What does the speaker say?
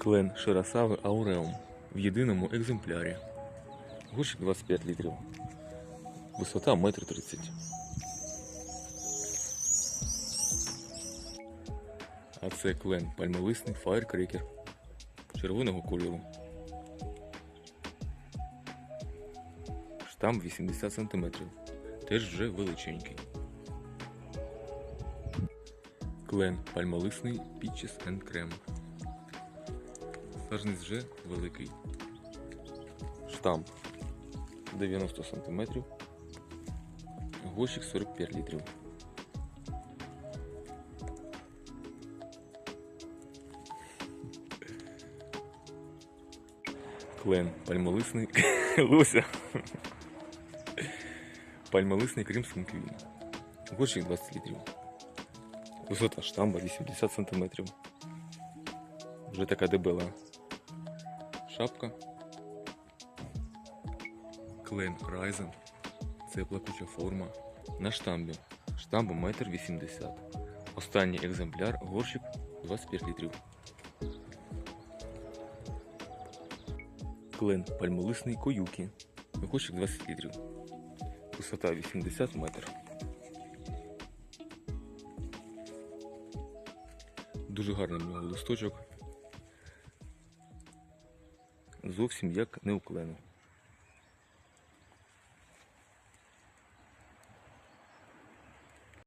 Клен Ширасави Ауреум в єдиному екземплярі. Горщик 25 літрів. Висота 1,30 м. А це клен пальмолисний фаєркрекер червоного кольору. Штам 80 см. Теж вже величенький. Клен пальмолисний Peaches and Creme. Сажність вже великий. Штамп 90 см. Горщик 45 літрів. Клен пальмолисний Лося. Пальмолисний Кримський квін. Горщик 20 літрів. Висота штамба 80 см. Вже така дебела. Шапка. Клен Райзен. Це плакуча форма. На штамбі. Штамбу 1,80 м. Останній екземпляр горщик 25 літрів. Клен пальмолисний коюкі. Горщик 20 літрів. Висота 80 метрів. Дуже гарний в нього листочок. Зовсім як не у.